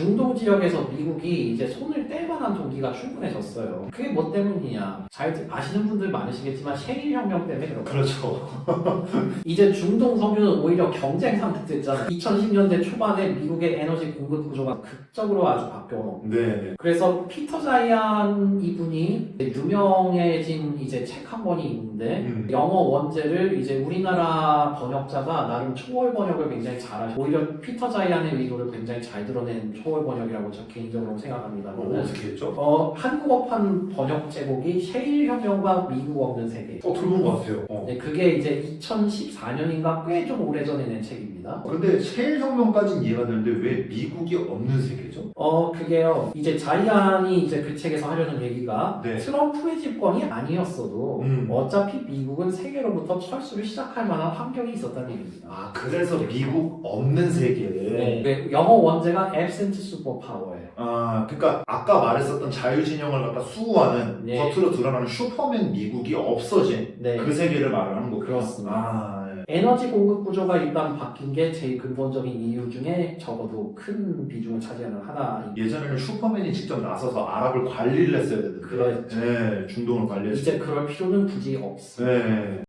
중동 지역에서 미국이 이제 손을 뗄 만한 동기가 충분해졌어요. 그게 뭐 때문이냐? 잘 아시는 분들 많으시겠지만 셰일 혁명 때문에 그런 거예요. 그렇죠. 이제 중동 석유는 오히려 경쟁 상태 됐잖아요. 2010년대 초반에 미국의 에너지 공급 구조가 극적으로 아주 바뀌어. 네. 그래서 피터 자이안 이분이 유명해진 이제 책 한 권이 있는데 음. 영어 원제를 이제 우리나라 번역자가 나름 초월 번역을 굉장히 잘하시고 오히려 피터 자이안의 의도를 굉장히 잘 드러낸 초월 번역이라고 저 개인적으로 생각합니다. 어, 어떻게 했죠? 어, 한국어판 번역 제목이 셰일 혁명과 미국 없는 세계. 어, 들어본 것 같아요. 어. 네, 그게 이제 2014년인가 꽤 좀 오래전에 낸 책입니다. 근데 셰일 혁명까지는 이해가 되는데 왜 미국이 없는 세계죠? 어, 그게요. 이제 자이안이 이제 그 책에서 하려는 얘기가 네. 트럼프의 집권이 아니었어도 음. 어차피 미국은 세계로부터 철수를 시작할 만한 환경이 있었다는 얘기입니다. 아, 그래서 미국 없는 세계. 네, 그 영어 원제가 absent superpower예요. 아, 그러니까 아까 말했었던 자유진영을 갖다 수호하는 네. 겉으로 드러나는 슈퍼맨 미국이 없어진 네, 그 세계를 말하는 거군요. 그렇습니다. 아, 예. 에너지 공급 구조가 일단 바뀐 게 제일 근본적인 이유 중에 적어도 큰 비중을 차지하는 하나. 예전에는 슈퍼맨이 직접 나서서 아랍을 관리를 했어야 되는데 그렇죠. 네, 중동을 관리했어요. 이제 그럴 필요는 굳이 없어. 네.